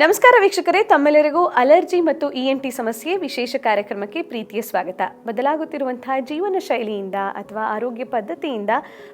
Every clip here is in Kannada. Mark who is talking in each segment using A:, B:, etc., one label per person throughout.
A: ನಮಸ್ಕಾರ ವೀಕ್ಷಕರೇ, ತಮ್ಮೆಲ್ಲರಿಗೂ ಅಲರ್ಜಿ ಮತ್ತು ಇ ಎನ್ ಟಿ ಸಮಸ್ಯೆ ವಿಶೇಷ ಕಾರ್ಯಕ್ರಮಕ್ಕೆ ಪ್ರೀತಿಯ ಸ್ವಾಗತ. ಬದಲಾಗುತ್ತಿರುವಂತಹ ಜೀವನ ಶೈಲಿಯಿಂದ ಅಥವಾ ಆರೋಗ್ಯ ಪದ್ಧತಿಯಿಂದ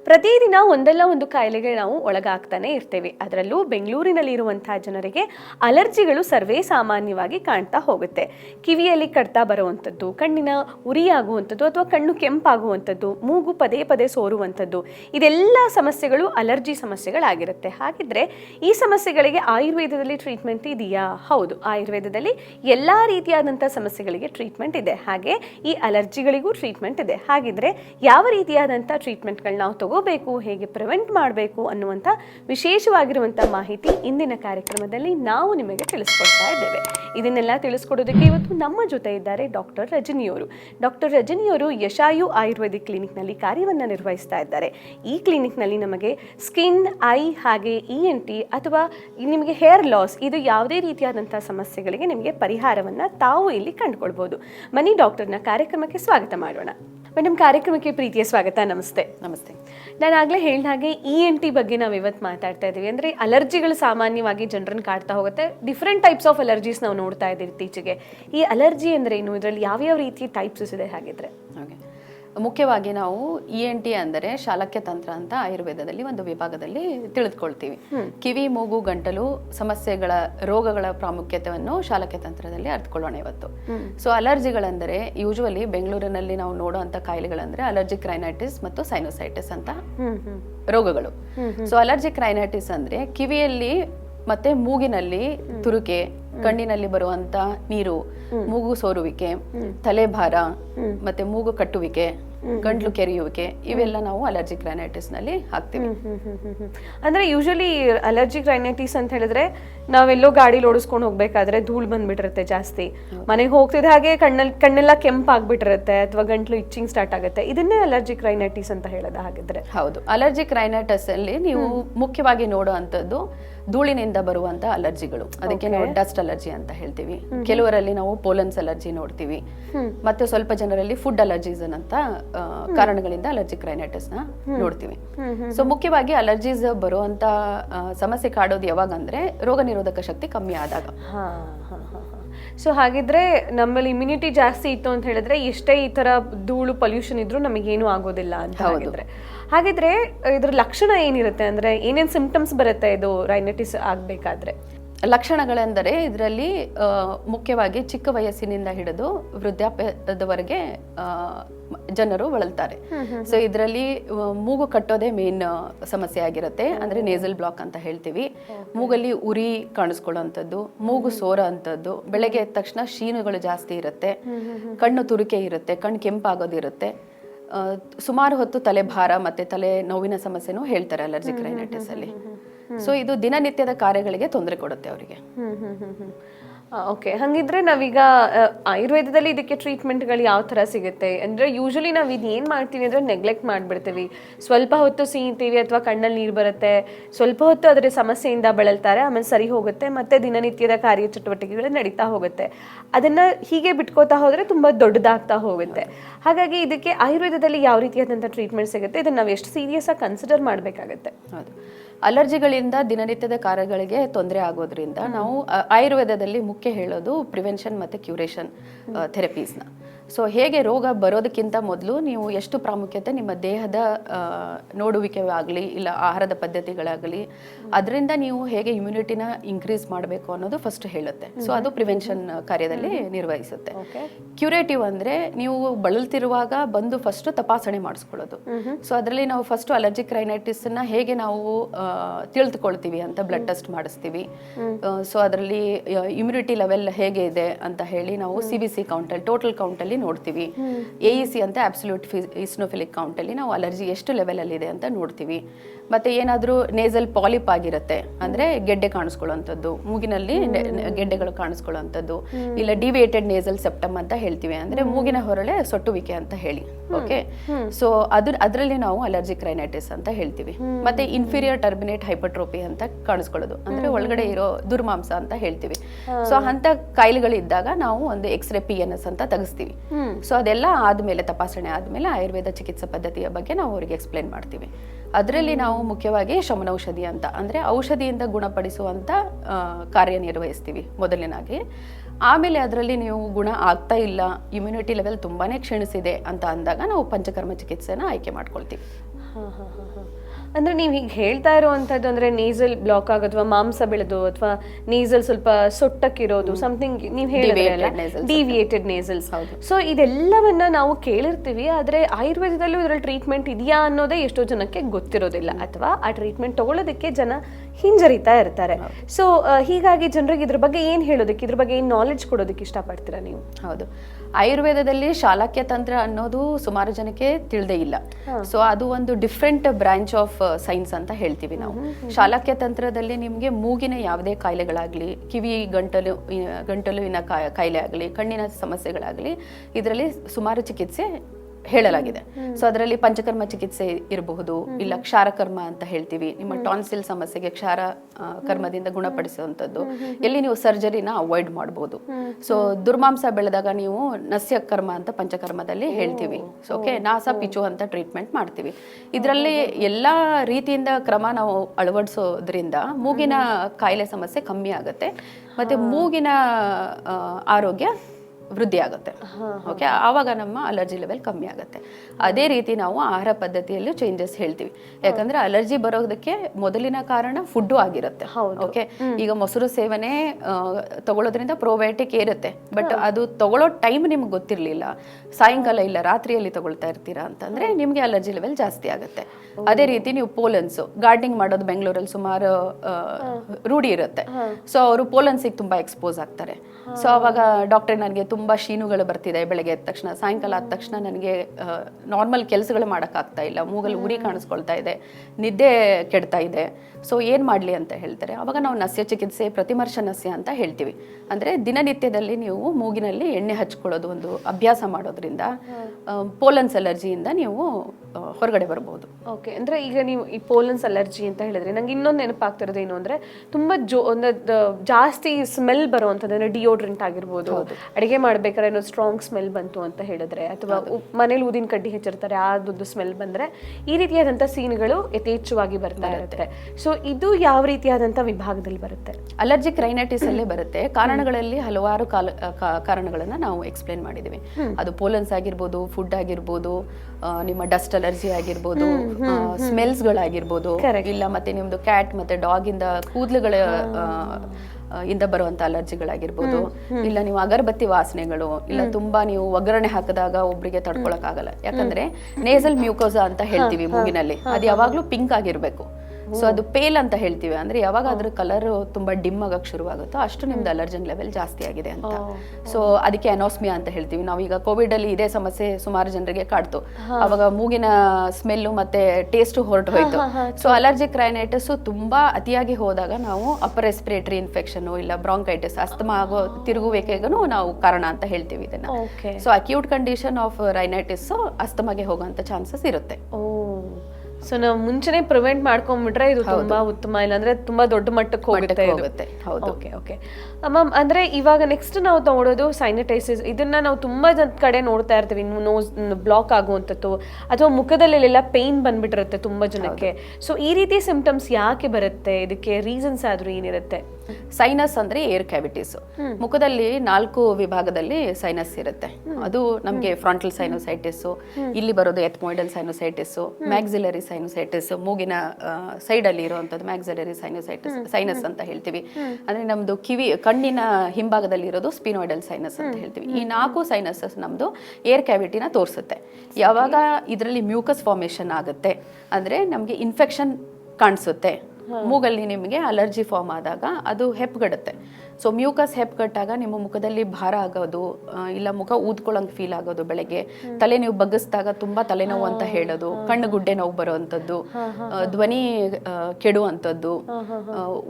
A: ಪ್ರತಿದಿನ ಒಂದಲ್ಲ ಒಂದು ಕಾಯಿಲೆಗೆ ನಾವು ಒಳಗಾಗ್ತಾನೆ ಇರ್ತೇವೆ. ಅದರಲ್ಲೂ ಬೆಂಗಳೂರಿನಲ್ಲಿ ಇರುವಂತಹ ಜನರಿಗೆ ಅಲರ್ಜಿಗಳು ಸರ್ವೇ ಸಾಮಾನ್ಯವಾಗಿ ಕಾಣ್ತಾ ಹೋಗುತ್ತೆ. ಕಿವಿಯಲ್ಲಿ ಕಡ್ತಾ ಬರುವಂಥದ್ದು, ಕಣ್ಣಿನ ಉರಿಯಾಗುವಂಥದ್ದು ಅಥವಾ ಕಣ್ಣು ಕೆಂಪಾಗುವಂಥದ್ದು, ಮೂಗು ಪದೇ ಪದೇ ಸೋರುವಂಥದ್ದು, ಇದೆಲ್ಲ ಸಮಸ್ಯೆಗಳು ಅಲರ್ಜಿ ಸಮಸ್ಯೆಗಳಾಗಿರುತ್ತೆ. ಹಾಗಿದ್ರೆ ಈ ಸಮಸ್ಯೆಗಳಿಗೆ ಆಯುರ್ವೇದದಲ್ಲಿ ಟ್ರೀಟ್ಮೆಂಟ್ ಇದೆಯಾ? ಹೌದು, ಆಯುರ್ವೇದದಲ್ಲಿ ಎಲ್ಲ ರೀತಿಯಾದಂಥ ಸಮಸ್ಯೆಗಳಿಗೆ ಟ್ರೀಟ್ಮೆಂಟ್ ಇದೆ. ಹಾಗೆ ಈ ಅಲರ್ಜಿಗಳಿಗೂ ಟ್ರೀಟ್ಮೆಂಟ್ ಇದೆ. ಹಾಗಿದ್ರೆ ಯಾವ ರೀತಿಯಾದಂಥ ಟ್ರೀಟ್ಮೆಂಟ್ಗಳು ನಾವು ತಗೋಬೇಕು, ಹೇಗೆ ಪ್ರಿವೆಂಟ್ ಮಾಡಬೇಕು ಅನ್ನುವಂಥ ವಿಶೇಷವಾಗಿರುವಂಥ ಮಾಹಿತಿ ಇಂದಿನ ಕಾರ್ಯಕ್ರಮದಲ್ಲಿ ನಾವು ನಿಮಗೆ ತಿಳಿಸ್ಕೊಡ್ತಾ ಇದ್ದೇವೆ. ಇದನ್ನೆಲ್ಲ ತಿಳಿಸ್ಕೊಡೋದಕ್ಕೆ ಇವತ್ತು ನಮ್ಮ ಜೊತೆ ಇದ್ದಾರೆ ಡಾಕ್ಟರ್ ರಜನಿಯವರು ಡಾಕ್ಟರ್ ರಜನಿಯವರು ಯಶಾಯು ಆಯುರ್ವೇದಿಕ್ ಕ್ಲಿನಿಕ್ನಲ್ಲಿ ಕಾರ್ಯವನ್ನು ನಿರ್ವಹಿಸ್ತಾ ಇದ್ದಾರೆ. ಈ ಕ್ಲಿನಿಕ್ನಲ್ಲಿ ನಮಗೆ ಸ್ಕಿನ್, ಐ ಹಾಗೆ ಇ ಎನ್ ಟಿ ಅಥವಾ ನಿಮಗೆ ಹೇರ್ ಲಾಸ್ ಇದು ಯಾವುದೇ ರೀತಿಯಾದಂಥ ಸಮಸ್ಯೆಗಳಿಗೆ ನಿಮಗೆ ಪರಿಹಾರವನ್ನು ತಾವು ಇಲ್ಲಿ ಕಂಡುಕೊಳ್ಬೋದು. ಮನಿ ಡಾಕ್ಟರ್ನ ಕಾರ್ಯಕ್ರಮಕ್ಕೆ ಸ್ವಾಗತ ಮಾಡೋಣ. ಮೇಡಮ್ ಕಾರ್ಯಕ್ರಮಕ್ಕೆ ಪ್ರೀತಿಯ ಸ್ವಾಗತ ನಮಸ್ತೆ.
B: ನಮಸ್ತೆ.
A: ನಾನು ಆಗಲೇ ಹೇಳಿದ ಹಾಗೆ ಇ ಎನ್ ಟಿ ಬಗ್ಗೆ ನಾವು ಇವತ್ತು ಮಾತಾಡ್ತಾ ಇದ್ದೀವಿ. ಅಂದರೆ ಅಲರ್ಜಿಗಳು ಸಾಮಾನ್ಯವಾಗಿ ಜನರನ್ನ ಕಾಡ್ತಾ ಹೋಗುತ್ತೆ. ಡಿಫ್ರೆಂಟ್ ಟೈಪ್ಸ್ ಆಫ್ ಅಲರ್ಜೀಸ್ ನಾವು ನೋಡ್ತಾ ಇದ್ದೀವಿ ಇತ್ತೀಚೆಗೆ. ಈ ಅಲರ್ಜಿ ಅಂದರೆ ಏನು? ಇದರಲ್ಲಿ ಯಾವ್ಯಾವ ರೀತಿ ಟೈಪ್ಸ್ ಇದೆ ಹಾಗಿದ್ರೆ?
B: ಓಕೆ ಮುಖ್ಯವಾಗಿ ನಾವು ಇ ಎನ್ ಟಿ ಅಂದರೆ ಶಾಲಕ್ಯ ತಂತ್ರ ಅಂತ ಆಯುರ್ವೇದದಲ್ಲಿ ಒಂದು ವಿಭಾಗದಲ್ಲಿ ತಿಳಿದುಕೊಳ್ತೀವಿ. ಕಿವಿ ಮೂಗು ಗಂಟಲು ಸಮಸ್ಯೆಗಳ ರೋಗಗಳ ಪ್ರಾಮುಖ್ಯತೆಯನ್ನು ಶಾಲಕ್ಯ ತಂತ್ರದಲ್ಲಿ ಅರ್ಥಕೊಳ್ಳೋಣ ಇವತ್ತು. ಸೊ ಅಲರ್ಜಿಗಳೆಂದರೆ ಯೂಶುವಲಿ ಬೆಂಗಳೂರಿನಲ್ಲಿ ನಾವು ನೋಡುವಂಥ ಕಾಯಿಲೆಗಳಂದ್ರೆ ಅಲರ್ಜಿಕ್ ಕ್ರೈನೈಟಿಸ್ ಮತ್ತು ಸೈನೋಸೈಟಿಸ್ ಅಂತ ರೋಗಗಳು. ಸೊ ಅಲರ್ಜಿಕ್ ಕ್ರೈನೈಟಿಸ್ ಅಂದ್ರೆ ಕಿವಿಯಲ್ಲಿ ಮತ್ತೆ ಮೂಗಿನಲ್ಲಿ ತುರುಕೆ ಕಣ್ಣಿನಲ್ಲಿ ಬರುವಂತ ನೀರು ಮೂಗು ಸೋರುವಿಕೆ ತಲೆಭಾರ ಮತ್ತೆ ಮೂಗು ಕಟ್ಟುವಿಕೆ ಗಂಟ್ಲು ಕೆರೆಯುವಿಕೆ ಇವೆಲ್ಲ ನಾವು ಅಲರ್ಜಿ ರೈನೈಟಿಸ್ನಲ್ಲಿ ಹಾಕ್ತೀವಿ.
A: ಅಂದ್ರೆ ಯೂಶಲಿ ಅಲರ್ಜಿ ರೈನೈಟಿಸ್ ಅಂತ ಹೇಳಿದ್ರೆ ನಾವೆಲ್ಲೋ ಗಾಡಿ ಲೋಡಿಸ್ಕೊಂಡು ಹೋಗ್ಬೇಕಾದ್ರೆ ಧೂಳು ಬಂದ್ಬಿಟ್ಟಿರುತ್ತೆ ಜಾಸ್ತಿ. ಮನೆಗೆ ಹೋಗ್ತಿದ್ದ ಹಾಗೆ ಕಣ್ಣಲ್ಲಿ ಕಣ್ಣೆಲ್ಲ ಕೆಂಪಾಗ್ಬಿಟ್ಟಿರುತ್ತೆ ಅಥವಾ ಗಂಟ್ಲು ಇಚ್ಚಿಂಗ್ ಸ್ಟಾರ್ಟ್ ಆಗುತ್ತೆ. ಇದನ್ನೇ ಅಲರ್ಜಿಕ್ ರೈನೈಟಿಸ್ ಅಂತ ಹೇಳೋದ ಹಾಗಿದ್ರೆ.
B: ಹೌದು. ಅಲರ್ಜಿಕ್ ರೈನೈಟಿಸ್ ಅಲ್ಲಿ ನೀವು ಮುಖ್ಯವಾಗಿ ನೋಡುವಂತದ್ದು ಧೂಳಿನಿಂದ ಬರುವಂತ ಅಲರ್ಜಿಗಳು ಅದಕ್ಕೆ ನಾವು ಡಸ್ಟ್ ಅಲರ್ಜಿ ಅಂತ ಹೇಳ್ತೀವಿ. ಕೆಲವರಲ್ಲಿ ನಾವು ಪೋಲನ್ಸ್ ಅಲರ್ಜಿ ನೋಡ್ತೀವಿ. ಮತ್ತೆ ಸ್ವಲ್ಪ ಜನರಲ್ಲಿ ಫುಡ್ ಅಲರ್ಜೀಸ್ ಅಂತ ಕಾರಣಗಳಿಂದ ಅಲರ್ಜಿಕ್ ರೈನೈಟಿಸ್ನ ನೋಡ್ತೀವಿ. ಸೊ ಮುಖ್ಯವಾಗಿ ಅಲರ್ಜೀಸ್ ಬರುವಂತ ಸಮಸ್ಯೆ ಕಾಡೋದು ಯಾವಾಗ ಅಂದ್ರೆ ರೋಗ ನಿರೋಧಕ ಶಕ್ತಿ ಕಮ್ಮಿ ಆದಾಗ.
A: ಹಾ ಹಾ ಹಾ ಸೊ ಹಾಗಿದ್ರೆ ನಮ್ಮಲ್ಲಿ ಇಮ್ಯುನಿಟಿ ಜಾಸ್ತಿ ಇತ್ತು ಅಂತ ಹೇಳಿದ್ರೆ ಎಷ್ಟೇ ಈ ತರ ಧೂಳು ಪೊಲ್ಯೂಷನ್ ಇದ್ರೂ ನಮಗೇನು ಆಗೋದಿಲ್ಲ ಅಂತ ಹಾಗಿದ್ರೆ. ಹಾಗಿದ್ರೆ ಇದ್ರ ಲಕ್ಷಣ ಏನಿರುತ್ತೆ ಅಂದ್ರೆ ಏನೇನ್ ಸಿಂಪ್ಟಮ್ಸ್ ಬರುತ್ತೆ ಇದು ರೈನೈಟಿಸ್ ಆಗ್ಬೇಕಾದ್ರೆ?
B: ಲಕ್ಷಣಗಳೆಂದರೆ ಇದರಲ್ಲಿ ಮುಖ್ಯವಾಗಿ ಚಿಕ್ಕ ವಯಸ್ಸಿನಿಂದ ಹಿಡಿದು ವೃದ್ಧಾಪ್ಯದವರೆಗೆ ಜನರು ಬಳಲ್ತಾರೆ. ಸೊ ಇದರಲ್ಲಿ ಮೂಗು ಕಟ್ಟೋದೇ ಮೇನ್ ಸಮಸ್ಯೆ ಆಗಿರುತ್ತೆ. ಅಂದ್ರೆ ನೇಸಲ್ ಬ್ಲಾಕ್ ಅಂತ ಹೇಳ್ತೀವಿ. ಮೂಗಲ್ಲಿ ಉರಿ ಕಾಣಿಸ್ಕೊಳ್ಳೋಂಥದ್ದು ಮೂಗು ಸೋರ ಅಂಥದ್ದು ಬೆಳಗ್ಗೆ ಎದ್ದ ತಕ್ಷಣ ಶೀನುಗಳು ಜಾಸ್ತಿ ಇರುತ್ತೆ. ಕಣ್ಣು ತುರಿಕೆ ಇರುತ್ತೆ ಕಣ್ಣು ಕೆಂಪಾಗೋದಿರುತ್ತೆ. ಸುಮಾರು ಹೊತ್ತು ತಲೆ ಭಾರ ಮತ್ತೆ ತಲೆ ನೋವಿನ ಸಮಸ್ಯೆನೂ ಹೇಳ್ತಾರೆ ಅಲರ್ಜಿಕ್ ಅಲ್ಲಿ ಸೊ ಇದು ದಿನನಿತ್ಯದ ಕಾರ್ಯಗಳಿಗೆ ತೊಂದರೆ ಕೊಡುತ್ತೆ ಅವರಿಗೆ.
A: ಹ್ಮ್ ಹ್ಮ್ ಹ್ಮ್ ಹ್ಮ್. ಓಕೆ ಹಂಗಿದ್ರೆ ನಾವೀಗ ಆಯುರ್ವೇದದಲ್ಲಿ ಇದಕ್ಕೆ ಟ್ರೀಟ್ಮೆಂಟ್ಗಳು ಯಾವ ಥರ ಸಿಗುತ್ತೆ? ಅಂದರೆ ಯೂಶಲಿ ನಾವು ಇದು ಏನು ಮಾಡ್ತೀವಿ ಅಂದರೆ ನೆಗ್ಲೆಕ್ಟ್ ಮಾಡಿಬಿಡ್ತೀವಿ. ಸ್ವಲ್ಪ ಹೊತ್ತು ಸೀತೀವಿ ಅಥವಾ ಕಣ್ಣಲ್ಲಿ ನೀರು ಬರುತ್ತೆ. ಸ್ವಲ್ಪ ಹೊತ್ತು ಅದರ ಸಮಸ್ಯೆಯಿಂದ ಬಳಲ್ತಾರೆ ಆಮೇಲೆ ಸರಿ ಹೋಗುತ್ತೆ ಮತ್ತೆ ದಿನನಿತ್ಯದ ಕಾರ್ಯ ಚಟುವಟಿಕೆಗಳು ನಡೀತಾ ಹೋಗುತ್ತೆ. ಅದನ್ನು ಹೀಗೆ ಬಿಟ್ಕೋತಾ ಹೋದರೆ ತುಂಬ ದೊಡ್ಡದಾಗ್ತಾ ಹೋಗುತ್ತೆ. ಹಾಗಾಗಿ ಇದಕ್ಕೆ ಆಯುರ್ವೇದದಲ್ಲಿ ಯಾವ ರೀತಿಯಾದಂಥ ಟ್ರೀಟ್ಮೆಂಟ್ ಸಿಗುತ್ತೆ? ಇದನ್ನು ನಾವು ಎಷ್ಟು ಸೀರಿಯಸ್ ಆಗಿ ಕನ್ಸಿಡರ್ ಮಾಡಬೇಕಾಗತ್ತೆ?
B: ಹೌದು. ಅಲರ್ಜಿಗಳಿಂದ ದಿನನಿತ್ಯದ ಕಾರ್ಯಗಳಿಗೆ ತೊಂದರೆ ಆಗೋದ್ರಿಂದ ನಾವು ಆಯುರ್ವೇದದಲ್ಲಿ ಮುಖ್ಯ ಹೇಳೋದು ಪ್ರಿವೆನ್ಷನ್ ಮತ್ತು ಕ್ಯೂರೇಷನ್ ಥೆರಪೀಸ್ನ ಸೊ ಹೇಗೆ ರೋಗ ಬರೋದಕ್ಕಿಂತ ಮೊದಲು ನೀವು ಎಷ್ಟು ಪ್ರಾಮುಖ್ಯತೆ ನಿಮ್ಮ ದೇಹದ ನೋಡುವಿಕೆ ಆಗಲಿ ಇಲ್ಲ ಆಹಾರದ ಪದ್ಧತಿಗಳಾಗಲಿ ಅದರಿಂದ ನೀವು ಹೇಗೆ ಇಮ್ಯುನಿಟಿನ ಇನ್ಕ್ರೀಸ್ ಮಾಡಬೇಕು ಅನ್ನೋದು ಫಸ್ಟ್ ಹೇಳುತ್ತೆ. ಸೊ ಅದು ಪ್ರಿವೆನ್ಷನ್ ಕಾರ್ಯದಲ್ಲಿ ನಿರ್ವಹಿಸುತ್ತೆ. ಕ್ಯೂರೇಟಿವ್ ಅಂದ್ರೆ ನೀವು ಬಳಲ್ತಿರುವಾಗ ಬಂದು ಫಸ್ಟ್ ತಪಾಸಣೆ ಮಾಡಿಸ್ಕೊಳ್ಳೋದು. ಸೊ ಅದರಲ್ಲಿ ನಾವು ಫಸ್ಟ್ ಅಲರ್ಜಿಕ್ ರೈನೈಟಿಸ್ನ ಹೇಗೆ ನಾವು ತಿಳಿದುಕೊಳ್ತೀವಿ ಅಂತ ಬ್ಲಡ್ ಟೆಸ್ಟ್ ಮಾಡಿಸ್ತೀವಿ. ಸೊ ಅದರಲ್ಲಿ ಇಮ್ಯುನಿಟಿ ಲೆವೆಲ್ ಹೇಗೆ ಇದೆ ಅಂತ ಹೇಳಿ ನಾವು ಸಿ ಬಿ ಸಿ ಕೌಂಟಲ್ಲಿ ಟೋಟಲ್ ಕೌಂಟಲ್ಲಿ ನೋಡ್ತೀವಿ. ಎ ಇ ಸಿ ಅಂತ ಅಬ್ಸಲ್ಯೂಟ್ ಇಸ್ನೋಫಿಲಿಕ್ ಕೌಂಟಲ್ಲಿ ನಾವು ಅಲರ್ಜಿ ಎಷ್ಟು ಲೆವೆಲಲ್ಲಿದೆ ಅಲ್ಲಿ ಇದೆ ಅಂತ ನೋಡ್ತೀವಿ. ಮತ್ತೆ ಏನಾದರೂ ನೇಸಲ್ ಪಾಲಿಪ್ ಆಗಿರುತ್ತೆ. ಅಂದ್ರೆ ಗೆಡ್ಡೆ ಕಾಣಿಸ್ಕೊಳ್ಳುವಂಥದ್ದು. ಮೂಗಿನಲ್ಲಿ ಗೆಡ್ಡೆಗಳು ಕಾಣಿಸ್ಕೊಳ್ಳುವಂಥದ್ದು. ಇಲ್ಲ ಡಿವಿಯೇಟೆಡ್ ನೇಸಲ್ ಸೆಪ್ಟಮ್ ಅಂತ ಹೇಳ್ತೀವಿ. ಅಂದ್ರೆ ಮೂಗಿನ ಹೊರಳೆ ಸೊಟ್ಟುವಿಕೆ ಅಂತ ಹೇಳಿ. ಓಕೆ ಸೊ ಅದ್ರ ಅದರಲ್ಲಿ ನಾವು ಅಲರ್ಜಿಕ್ ರೈನೈಟಿಸ್ ಅಂತ ಹೇಳ್ತೀವಿ. ಮತ್ತೆ ಇನ್ಫೀರಿಯರ್ ಟರ್ಮಿನೇಟ್ ಹೈಪರ್ಟ್ರೋಪಿ ಅಂತ ಕಾಣಿಸ್ಕೊಳ್ಳೋದು. ಅಂದ್ರೆ ಒಳಗಡೆ ಇರೋ ದುರ್ಮಾಂಸ ಅಂತ ಹೇಳ್ತೀವಿ. ಸೊ ಅಂತ ಕಾಯಿಲೆಗಳಿದ್ದಾಗ ನಾವು ಒಂದು ಎಕ್ಸ್ರೇ ಪಿ ಎನ್ ಎಸ್ ಅಂತ ತೆಗೆಸ್ತೀವಿ. ಸೊ ಅದೆಲ್ಲ ಆದ್ಮೇಲೆ ತಪಾಸಣೆ ಆದ್ಮೇಲೆ ಆಯುರ್ವೇದ ಚಿಕಿತ್ಸಾ ಪದ್ಧತಿಯ ಬಗ್ಗೆ ನಾವು ಅವರಿಗೆ ಎಕ್ಸ್ಪ್ಲೇನ್ ಮಾಡ್ತೀವಿ. ಅದರಲ್ಲಿ ನಾವು ಮುಖ್ಯವಾಗಿ ಶಮನೌಷಧಿ ಅಂತ, ಅಂದರೆ ಔಷಧಿಯಿಂದ ಗುಣಪಡಿಸುವಂಥ ಕಾರ್ಯನಿರ್ವಹಿಸ್ತೀವಿ ಮೊದಲಿನಾಗಿ ಆಮೇಲೆ ಅದರಲ್ಲಿ ನೀವು ಗುಣ ಆಗ್ತಾ ಇಲ್ಲ ಇಮ್ಯುನಿಟಿ ಲೆವೆಲ್ ತುಂಬಾ ಕ್ಷೀಣಿಸಿದೆ ಅಂತ ಅಂದಾಗ ನಾವು ಪಂಚಕರ್ಮ ಚಿಕಿತ್ಸೆನ ಆಯ್ಕೆ ಮಾಡ್ಕೊಳ್ತೀವಿ
A: ಹಾಂ ಹಾಂ ಹಾಂ, ಹಾ. ಅಂದ್ರೆ ನೀವು ಹೀಗೆ ಹೇಳ್ತಾ ಇರೋವಂಥದ್ದು ಅಂದ್ರೆ ನೀಸಲ್ ಬ್ಲಾಕ್ ಆಗೋದು ಅಥವಾ ಮಾಂಸ ಬೆಳೆದು ಅಥವಾ ನೀಸಲ್ ಸ್ವಲ್ಪ ಸೊಟ್ಟಕ್ಕಿರೋದು ಸಮಥಿಂಗ್ ನೀವು
B: ಹೇಳಿದ್ರಲ್ಲ
A: ಡಿವಿಯೇಟೆಡ್ ನೇಸಲ್ಸ್
B: ಹೌದು.
A: ಸೊ ಇದೆಲ್ಲವನ್ನ ನಾವು ಕೇಳಿರ್ತೀವಿ ಆದ್ರೆ ಆಯುರ್ವೇದದಲ್ಲೂ ಇದರಲ್ಲಿ ಟ್ರೀಟ್ಮೆಂಟ್ ಇದೆಯಾ ಅನ್ನೋದೇ ಎಷ್ಟೋ ಜನಕ್ಕೆ ಗೊತ್ತಿರೋದಿಲ್ಲ. ಅಥವಾ ಆ ಟ್ರೀಟ್ಮೆಂಟ್ ತಗೊಳ್ಳೋದಕ್ಕೆ ಜನ ಹಿಂಜರಿತಾ ಇರ್ತಾರೆ. ಸೊ ಹೀಗಾಗಿ ಜನರಿಗೆ ಇದ್ರ ಬಗ್ಗೆ ಏನ್ ಹೇಳೋದಕ್ಕೆ ಇದ್ರ ಬಗ್ಗೆ ಏನ್ ನಾಲೆಡ್ಜ್ ಕೊಡೋದಕ್ಕೆ ಇಷ್ಟಪಡ್ತೀರಾ ನೀವು?
B: ಹೌದು. ಆಯುರ್ವೇದದಲ್ಲಿ ಶಾಲಾಕ್ಯ ತಂತ್ರ ಅನ್ನೋದು ಸುಮಾರು ಜನಕ್ಕೆ ತಿಳಿದೇ ಇಲ್ಲ. ಸೊ ಅದು ಒಂದು ಡಿಫ್ರೆಂಟ್ ಬ್ರಾಂಚ್ ಆಫ್ ಸೈನ್ಸ್ ಅಂತ ಹೇಳ್ತೀವಿ ನಾವು. ಶಾಲಾಕ್ಯ ತಂತ್ರದಲ್ಲಿ ನಿಮಗೆ ಮೂಗಿನ ಯಾವುದೇ ಕಾಯಿಲೆಗಳಾಗಲಿ ಕಿವಿ ಗಂಟಲು ಗಂಟಲುವಿನ ಕಾಯಿಲೆ ಆಗಲಿ ಕಣ್ಣಿನ ಸಮಸ್ಯೆಗಳಾಗಲಿ ಇದರಲ್ಲಿ ಸುಮಾರು ಚಿಕಿತ್ಸೆ ಹೇಳಲಾಗಿದೆ. ಸೊ ಅದರಲ್ಲಿ ಪಂಚಕರ್ಮ ಚಿಕಿತ್ಸೆ ಇರಬಹುದು ಇಲ್ಲ ಕ್ಷಾರಕರ್ಮ ಅಂತ ಹೇಳ್ತೀವಿ. ನಿಮ್ಮ ಟಾನ್ಸಿಲ್ ಸಮಸ್ಯೆಗೆ ಕ್ಷಾರ ಕರ್ಮದಿಂದ ಗುಣಪಡಿಸುವಂಥದ್ದು. ಎಲ್ಲಿ ನೀವು ಸರ್ಜರಿನ ಅವಾಯ್ಡ್ ಮಾಡಬಹುದು ಸೊ ದುರ್ಮಾಂಸ ಬೆಳೆದಾಗ ನೀವು ನಸ್ಯ ಕರ್ಮ ಅಂತ ಪಂಚಕರ್ಮದಲ್ಲಿ ಹೇಳ್ತೀವಿ. ಸೊ ಓಕೆ ನಾಸ ಪಿಚು ಅಂತ ಟ್ರೀಟ್ಮೆಂಟ್ ಮಾಡ್ತೀವಿ. ಇದರಲ್ಲಿ ಎಲ್ಲ ರೀತಿಯಿಂದ ಕ್ರಮ ನಾವು ಅಳವಡಿಸೋದ್ರಿಂದ ಮೂಗಿನ ಕಾಯಿಲೆ ಸಮಸ್ಯೆ ಕಮ್ಮಿ ಆಗುತ್ತೆ. ಮತ್ತೆ ಮೂಗಿನ ಆರೋಗ್ಯ ವೃದ್ಧಿ ಆಗುತ್ತೆ ಓಕೆ ಆವಾಗ ನಮ್ಮ ಅಲರ್ಜಿ ಲೆವೆಲ್ ಕಮ್ಮಿ ಆಗುತ್ತೆ. ಅದೇ ರೀತಿ ನಾವು ಆಹಾರ ಪದ್ಧತಿಯಲ್ಲೂ ಚೇಂಜಸ್ ಹೇಳ್ತೀವಿ. ಯಾಕಂದ್ರೆ ಅಲರ್ಜಿ ಬರೋದಕ್ಕೆ ಮೊದಲಿನ ಕಾರಣ ಫುಡ್ಡು ಆಗಿರುತ್ತೆ. ಓಕೆ ಈಗ ಮೊಸರು ಸೇವನೆ ತಗೊಳ್ಳೋದ್ರಿಂದ ಪ್ರೊಬಯೋಟಿಕ್ ಇರುತ್ತೆ. ಬಟ್ ಅದು ತಗೊಳ್ಳೋ ಟೈಮ್ ನಿಮ್ಗೆ ಗೊತ್ತಿರಲಿಲ್ಲ. ಸಾಯಂಕಾಲ ಇಲ್ಲ ರಾತ್ರಿಯಲ್ಲಿ ತಗೊಳ್ತಾ ಇರ್ತೀರಾ ಅಂತಂದ್ರೆ ನಿಮಗೆ ಅಲರ್ಜಿ ಲೆವೆಲ್ ಜಾಸ್ತಿ ಆಗುತ್ತೆ. ಅದೇ ರೀತಿ ನೀವು ಪೋಲನ್ಸು ಗಾರ್ಡನಿಂಗ್ ಮಾಡೋದು ಬೆಂಗಳೂರಲ್ಲಿ ಸುಮಾರು ರೂಢಿ ಇರುತ್ತೆ. ಸೊ ಅವರು ಪೋಲನ್ಸಿಗೆ ತುಂಬಾ ಎಕ್ಸ್ಪೋಸ್ ಆಗ್ತಾರೆ. ಸೊ ಅವಾಗ ಡಾಕ್ಟರ್ ನನಗೆ ತುಂಬಾ ಶೀನುಗಳು ಬರ್ತಿದೆ ಬೆಳಗ್ಗೆ ಎದ್ದ ತಕ್ಷಣ. ಸಾಯಂಕಾಲ ಆದ ತಕ್ಷಣ ನನಗೆ ನಾರ್ಮಲ್ ಕೆಲಸಗಳು ಮಾಡೋಕ್ಕಾಗ್ತಾ ಇಲ್ಲ. ಮೂಗಲ್ಲಿ ಉರಿ ಕಾಣಿಸ್ಕೊಳ್ತಾ ಇದೆ. ನಿದ್ದೆ ಕೆಡ್ತಾ ಇದೆ. ಸೊ ಏನು ಮಾಡಲಿ ಅಂತ ಹೇಳ್ತಾರೆ. ಆವಾಗ ನಾವು ನಸ್ಯ ಚಿಕಿತ್ಸೆ ಪ್ರತಿಮರ್ಶ ನಸ್ಯ ಅಂತ ಹೇಳ್ತೀವಿ. ಅಂದರೆ ದಿನನಿತ್ಯದಲ್ಲಿ ನೀವು ಮೂಗಿನಲ್ಲಿ ಎಣ್ಣೆ ಹಚ್ಕೊಳ್ಳೋದು ಒಂದು ಅಭ್ಯಾಸ ಮಾಡೋದ್ರಿಂದ ಪೋಲನ್ಸ್ ಅಲರ್ಜಿಯಿಂದ ನೀವು ಹೊರಗಡೆ ಬರ್ಬೋದು.
A: ಓಕೆ ಅಂದ್ರೆ ಈಗ ನೀವು ಈ ಪೋಲನ್ಸ್ ಅಲರ್ಜಿ ಅಂತ ಹೇಳಿದ್ರೆ ನಂಗೆ ಇನ್ನೊಂದು ನೆನಪಾಗ್ತಿರೋದು ಏನು ಅಂದ್ರೆ ತುಂಬಾ ಜೋ ಒಂದು ಜಾಸ್ತಿ ಸ್ಮೆಲ್ ಬರುವಂಥದ್ದು ಅಂದ್ರೆ ಡಿಯೋಡ್ರೆಂಟ್ ಆಗಿರ್ಬೋದು ಅಡಿಗೆ ಮಾಡ್ಬೇಕಾದ್ರೆ ಏನೋ ಸ್ಟ್ರಾಂಗ್ ಸ್ಮೆಲ್ ಬಂತು ಅಂತ ಹೇಳಿದ್ರೆ ಅಥವಾ ಮನೇಲಿ ಊದಿನ ಕಡ್ಡಿ ಹೆಚ್ಚಿರ್ತಾರೆ ಅದೊಂದು ಸ್ಮೆಲ್ ಬಂದ್ರೆ ಈ ರೀತಿಯಾದಂಥ ಸೀನ್ಗಳು ಯಥೇಚ್ಛವಾಗಿ ಬರ್ತಾ ಇರುತ್ತೆ. ಸೊ ಇದು ಯಾವ ರೀತಿಯಾದಂಥ ವಿಭಾಗದಲ್ಲಿ ಬರುತ್ತೆ?
B: ಅಲರ್ಜಿಕ್ ರೈನೈಟಿಸ್ ಅಲ್ಲೇ ಬರುತ್ತೆ. ಕಾರಣಗಳಲ್ಲಿ ಹಲವಾರು ಕಾಲ ಕಾರಣಗಳನ್ನ ನಾವು ಎಕ್ಸ್ಪ್ಲೇನ್ ಮಾಡಿದ್ದೀವಿ. ಅದು ಪೋಲನ್ಸ್ ಆಗಿರ್ಬೋದು ಫುಡ್ ಆಗಿರ್ಬೋದು ನಿಮ್ಮ ಡಸ್ಟ್ ಅಲರ್ಜಿ ಆಗಿರ್ಬೋದು ಸ್ಮೆಲ್ಸ್ ಗಳಾಗಿರ್ಬೋದು ಇಲ್ಲ ಮತ್ತೆ ನಿಮ್ದು ಕ್ಯಾಟ್ ಮತ್ತೆ ಡಾಗ್ ಇಂದ ಕೂದಲುಗಳ ಇಂದ ಬರುವಂತ ಅಲರ್ಜಿಗಳಾಗಿರ್ಬೋದು ಇಲ್ಲ ನೀವು ಅಗರಬತ್ತಿ ವಾಸನೆಗಳು ಇಲ್ಲ ತುಂಬಾ ನೀವು ಒಗ್ಗರಣೆ ಹಾಕಿದಾಗ ಒಬ್ರಿಗೆ ತಡ್ಕೊಳಕ್ ಆಗಲ್ಲ ಯಾಕಂದ್ರೆ ನೇಸಲ್ ಮ್ಯೂಕೋಸಾ ಅಂತ ಹೇಳ್ತೀವಿ ಮೂಗಿನಲ್ಲಿ. ಅದು ಯಾವಾಗ್ಲೂ ಪಿಂಕ್ ಆಗಿರ್ಬೇಕು. ಸೊ ಅದು ಪೇಲ್ ಅಂತ ಹೇಳ್ತೀವಿ. ಅಂದ್ರೆ ಯಾವಾಗ ಅದ್ರ ಕಲರ್ ತುಂಬಾ ಡಿಮ್ ಆಗಕ್ ಶುರುವಾಗುತ್ತೋ ಅಷ್ಟು ನಿಮ್ದು ಅಲರ್ಜನ್ ಲೆವೆಲ್ ಜಾಸ್ತಿ ಆಗಿದೆ ಅಂತ. ಸೊ ಅದಕ್ಕೆ ಅನೋಸ್ಮಿಯಾ ಅಂತ ಹೇಳ್ತೀವಿ. ನಾವೀಗ ಈಗ ಕೋವಿಡ್ ಅಲ್ಲಿ ಇದೇ ಸಮಸ್ಯೆ ಸುಮಾರು ಜನರಿಗೆ ಕಾಡ್ತು. ಅವಾಗ ಮೂಗಿನ ಸ್ಮೆಲ್ಲು ಮತ್ತೆ ಟೇಸ್ಟ್ ಹೊರಟು ಹೋಯ್ತು. ಸೊ ಅಲರ್ಜಿಕ್ ರೈನೈಟಿಸ್ ತುಂಬಾ ಅತಿಯಾಗಿ ಹೋದಾಗ ನಾವು ಅಪ್ಪರ್ ರೆಸ್ಪಿರೇಟರಿ ಇನ್ಫೆಕ್ಷನ್ ಇಲ್ಲ ಬ್ರಾಂಕೈಟಿಸ್ ಅಸ್ತಮಾ ಆಗೋ ತಿರುಗುವಿಕೆಗೂ ನಾವು ಕಾರಣ ಅಂತ ಹೇಳ್ತೀವಿ ಇದನ್ನ. So acute condition of rhinitis ಅಸ್ತಮಾಗೆ ಹೋಗುವಂತ ಚಾನ್ಸಸ್ ಇರುತ್ತೆ.
A: ಸೊ ನಾವು ಮುಂಚೆನೆ ಪ್ರಿವೆಂಟ್ ಮಾಡ್ಕೊಂಡ್ಬಿಟ್ರೆ ಇದು ತುಂಬಾ ಉತ್ತಮ ಇಲ್ಲಾಂದ್ರೆ ತುಂಬಾ ದೊಡ್ಡ ಮಟ್ಟಕ್ಕೆ ಹೋಗುತ್ತೆ ಇದು.
B: ಹೋಗುತ್ತೆ. ಹೌದು.
A: ಓಕೆ ಓಕೆ ಮ್ಯಾಮ್ ಅಂದ್ರೆ ಇವಾಗ ನೆಕ್ಸ್ಟ್ ನಾವು ತಗೊಳ್ಳೋದು ಸ್ಯಾನಿಟೈಸರ್ ಇದನ್ನ ನಾವು ತುಂಬಾ ಜನ ಕಡೆ ನೋಡ್ತಾ ಇರ್ತೀವಿ. ನೋಸ್ ಬ್ಲಾಕ್ ಆಗುವಂಥದ್ದು ಅಥವಾ ಮುಖದಲ್ಲೆಲ್ಲ ಪೇನ್ ಬಂದ್ಬಿಟ್ಟಿರುತ್ತೆ ತುಂಬಾ ಜನಕ್ಕೆ. ಸೊ ಈ ರೀತಿ ಸಿಂಪ್ಟಮ್ಸ್ ಯಾಕೆ ಬರುತ್ತೆ? ಇದಕ್ಕೆ ರೀಸನ್ಸ್ ಆದ್ರೂ ಏನಿರುತ್ತೆ?
B: ಸೈನಸ್ ಅಂದ್ರೆ ಏರ್ ಕ್ಯಾವಿಟೀಸ್ ಮುಖದಲ್ಲಿ ನಾಲ್ಕು ವಿಭಾಗದಲ್ಲಿ ಸೈನಸ್ ಇರುತ್ತೆ. ಅದು ನಮಗೆ ಫ್ರಂಟಲ್ ಸೈನೋಸೈಟಿಸ್ ಇಲ್ಲಿ ಬರೋದು ಎತ್ಮೋಯ್ಡಲ್ ಸೈನೋಸೈಟಿಸ್ ಮ್ಯಾಕ್ಸಿಲರಿ ಸೈನೋಸೈಟಿಸ್ ಮೂಗಿನ ಸೈಡ್ ಅಲ್ಲಿ ಇರುವಂತದ್ದು ಮ್ಯಾಕ್ಸಿಲರಿ ಸೈನೋಸೈಟಿಸ್ ಸೈನಸ್ ಅಂತ ಹೇಳ್ತೀವಿ. ಅಂದ್ರೆ ನಮ್ದು ಕಿವಿ ಕಣ್ಣಿನ ಹಿಂಭಾಗದಲ್ಲಿ ಇರೋದು ಸ್ಪಿನೋಯ್ಡಲ್ ಸೈನಸ್ ಅಂತ ಹೇಳ್ತೀವಿ. ಈ ನಾಲ್ಕು ಸೈನಸಸ್ ನಮ್ದು ಏರ್ ಕ್ಯಾವಿಟಿನ ತೋರಿಸುತ್ತೆ. ಯಾವಾಗ ಇದರಲ್ಲಿ ಮ್ಯೂಕಸ್ ಫಾರ್ಮೇಶನ್ ಆಗುತ್ತೆ ಅಂದ್ರೆ ನಮಗೆ ಇನ್ಫೆಕ್ಷನ್ ಕಾಣಿಸುತ್ತೆ. ಮೂಗಲ್ಲಿ ನಿಮಗೆ ಅಲರ್ಜಿ ಫಾರ್ಮ್ ಆದಾಗ ಅದು ಹೆಪ್ಗಡುತ್ತೆ. ಸೊ ಮ್ಯೂಕಸ್ ಹೆಪ್ಗಟ್ಟಾಗ ನಿಮ್ಮ ಮುಖದಲ್ಲಿ ಭಾರ ಆಗೋದು ಇಲ್ಲ ಮುಖ ಊದ್ಕೊಳ್ಳಂಗೆ ಫೀಲ್ ಆಗೋದು ಬೆಳಗ್ಗೆ. ತಲೆ ನೀವು ಬಗ್ಗಿಸಿದಾಗ ತುಂಬಾ ತಲೆನೋವು ಅಂತ ಹೇಳೋದು ಕಣ್ಣು ಗುಡ್ಡೆ ನೋವು ಬರುವಂಥದ್ದು ಧ್ವನಿ ಕೆಡುವಂಥದ್ದು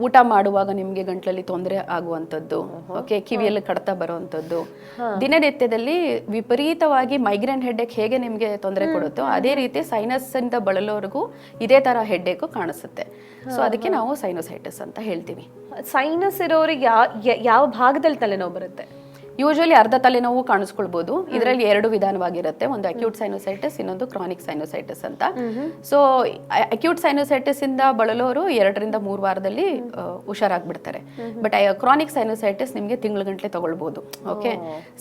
B: ಊಟ ಮಾಡುವಾಗ ನಿಮಗೆ ಗಂಟ್ಲಲ್ಲಿ ತೊಂದರೆ ಆಗುವಂಥದ್ದು ಓಕೆ ಕಿವಿಯಲ್ಲಿ ಕಡತ ಬರುವಂಥದ್ದು. ದಿನನಿತ್ಯದಲ್ಲಿ ವಿಪರೀತವಾಗಿ ಮೈಗ್ರೇನ್ ಹೆಡ್ಡೇಕ್ ಹೇಗೆ ನಿಮಗೆ ತೊಂದರೆ ಕೊಡುತ್ತೋ ಅದೇ ರೀತಿ ಸೈನಸ್ ಇಂದ ಬಳಲೋರ್ಗೂ ಇದೇ ತರ ಹೆಡ್ಡೇಕು ಕಾಣಿಸುತ್ತೆ. ಸೊ ಅದಕ್ಕೆ ನಾವು ಸೈನೋಸೈಟಿಸ್ ಅಂತ ಹೇಳ್ತೀವಿ.
A: ಸೈನಸ್ ಇರೋರಿಗೆ ಯಾವ ಯಾವ ಭಾಗದಲ್ಲಿ ತಲೆನೋವು ಬರುತ್ತೆ?
B: ಯೂಶಲಿ ಅರ್ಧ ತಲೆನೋವು ಕಾಣಿಸ್ಕೊಳ್ಬಹುದು ಇದರಲ್ಲಿ ಎರಡು ವಿಧಾನವಾಗಿರುತ್ತೆ. ಒಂದು ಅಕ್ಯೂಟ್ ಸೈನೋಸೈಟಿಸ್ ಇನ್ನೊಂದು ಕ್ರಾನಿಕ್ ಸೈನೋಸೈಟಿಸ್ ಅಂತ. ಸೊ ಅಕ್ಯೂಟ್ ಸೈನೋಸೈಟಿಸ್ ಇಂದ ಬಳಲೋರು ಎರಡರಿಂದ ಮೂರು ವಾರದಲ್ಲಿ ಹುಷಾರಾಗ್ಬಿಡ್ತಾರೆ. ಬಟ್ ಕ್ರಾನಿಕ್ ಸೈನೋಸೈಟಿಸ್ ನಿಮಗೆ ತಿಂಗಳ ಗಂಟ್ಲೆ ತಗೊಳ್ಬಹುದು ಓಕೆ